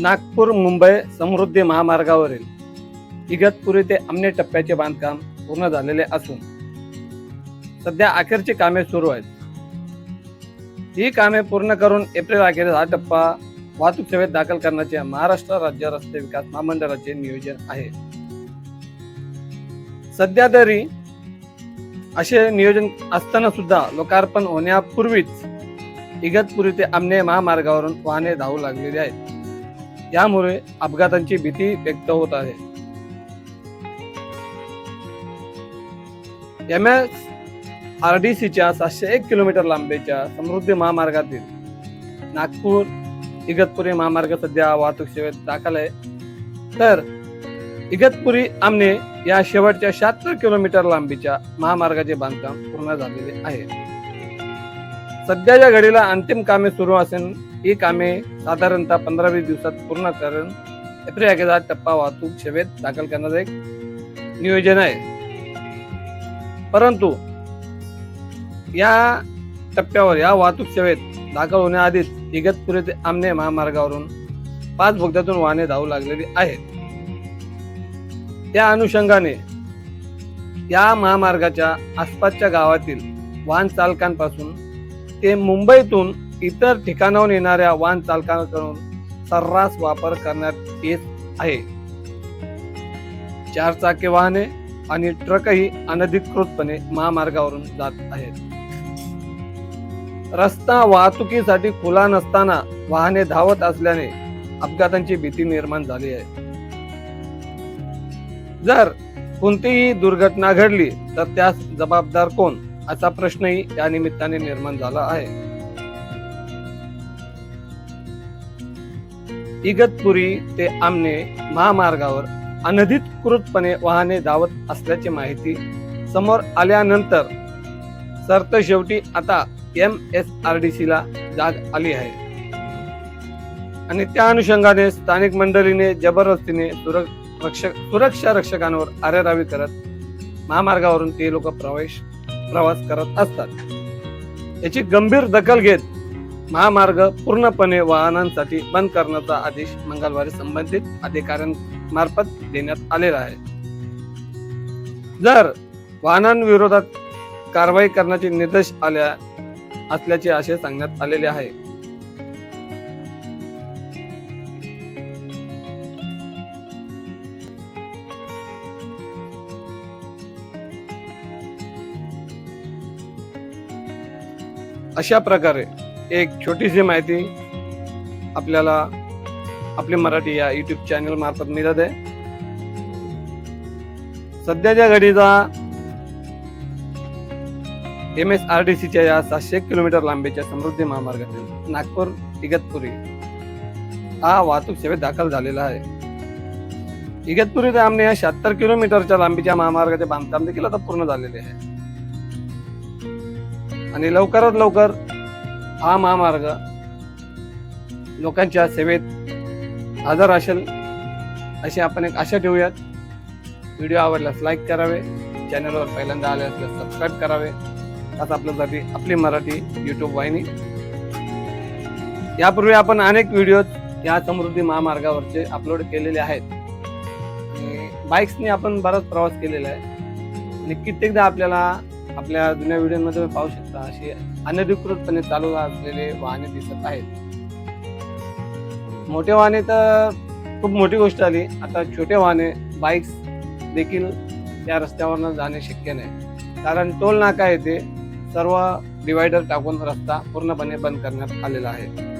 नागपूर मुंबई समृद्धी महामार्गावरील इगतपुरी ते अमने टप्प्याचे बांधकाम पूर्ण झालेले असून सध्या अखेरची कामे सुरू आहेत. ही कामे पूर्ण करून एप्रिल अखेर हा टप्पा वाहतूक सेवेत दाखल करण्याचे महाराष्ट्र राज्य रस्ते विकास महामंडळाचे नियोजन आहे. सध्या तरी असे नियोजन असताना सुद्धा लोकार्पण होण्यापूर्वीच इगतपुरी ते आमने महामार्गावरून वाहने धावू लागलेली आहेत. यामुळे अपघातांची भीती व्यक्त होत आहे. एम एस आर डी सीच्या सातशे एक किलोमीटर लांबीच्या समृद्धी महामार्गातील नागपूर इगतपुरी महामार्ग सध्या वाहतूक सेवेत दाखल आहे. तर इगतपुरी आमने या शेवटच्या शहात्तर किलोमीटर लांबीच्या महामार्गाचे बांधकाम पूर्ण झालेले आहे. सध्याच्या घडीला अंतिम कामे सुरू असून ही कामे साधारणतः पंधरा वीस दिवसात पूर्ण करून एप्रिल अखेरचा टप्पा वाहतूक सेवेत दाखल करण्याचं एक नियोजन आहे. परंतु या टप्प्यावर या वाहतूक सेवेत दाखल होण्याआधीच इगतपुरी ते आमने महामार्गावरून पाच बोगद्यातून वाहने धावू लागलेली आहेत. त्या अनुषंगाने या महामार्गाच्या आसपासच्या गावातील वाहन चालकांपासून ते मुंबईतून इतर ठिकाणाहून येणाऱ्या वाहन चालकांकडून सर्रास वापर करण्यात येत आहे. चार चाकी वाहने आणि ट्रकही अनधिकृतपणे महामार्गावरून जात आहेत. रस्ता वाहतुकीसाठी खुला नसताना वाहने धावत असल्याने अपघातांची भीती निर्माण झाली आहे. जर कोणतीही दुर्घटना घडली तर त्यास जबाबदार कोण? असा प्रश्नही या निमित्ताने निर्माण झाला आहे. इगतपुरी ते आमने महामार्गावर अनधिकृतपणे वाहने धावत असल्याची माहिती समोर आल्यानंतर सरत शेवटी आता M S R D C ला जाग आली आहे. आणि त्या अनुषंगाने स्थानिक मंडळीने जबरदस्तीने सुर- सुरक्षा रक्षकांवर आरेरावी करत महामार्गावरून ते लोक प्रवेश प्रवास करत असतात. याची गंभीर दखल घेत महामार्ग पूर्णपणे वाहनांसाठी बंद करण्याचा आदेश मंगळवारी संबंधित अधिकाऱ्यांमार्फत देण्यात आलेला आहे. जर वाहनांविरोधात कारवाई करण्याचे निर्देश आल्या असल्याचे असे सांगण्यात आलेले आहे. अशा प्रकारे एक छोटीशी माहिती आपल्याला आपली मराठी या युट्यूब चॅनल मार्फत मिळत आहे. सध्याच्या घडीचा एम एस आर डी सीच्या या सातशे किलोमीटर लांबीच्या समृद्धी महामार्गातील नागपूर इगतपुरी हा वाहतूक सेवेत दाखल झालेला आहे. इगतपुरी ते आमने या शहात्तर किलोमीटरच्या लांबीच्या महामार्गाचे बांधकाम देखील आता पूर्ण झालेले आहे. आणि लवकरात लवकर हा महामार्ग लोकांच्या सेवेत हजर असेल अशी आपण एक आशा ठेवूयात. व्हिडिओ आवडल्यास लाईक करावे चॅनलवर पहिल्यांदा आले असल्यास सबस्क्राईब करावे. आज आपल्यासाठी आपली मराठी यूट्यूब वाहिनी. यापूर्वी आपण अनेक व्हिडिओ या समृद्धी महामार्गावरचे अपलोड केलेले आहेत. आणि बाईक्सनी आपण बराच प्रवास केलेला आहे. आणि कित्येकदा आपल्याला आपल्या जुन्या व्हिडिओमध्ये पाहू शकता अशी अनधिकृतपणे चालू असलेले वाहने दिसत आहेत. मोठे वाहने तर खूप मोठी गोष्ट आली. आता छोटे वाहने बाईक्स देखील या रस्त्यावरनं जाणे शक्य नाही. कारण टोल नाका येथे सर्व डिवायडर टाकून रस्ता पूर्णपणे बंद करण्यात आलेला आहे.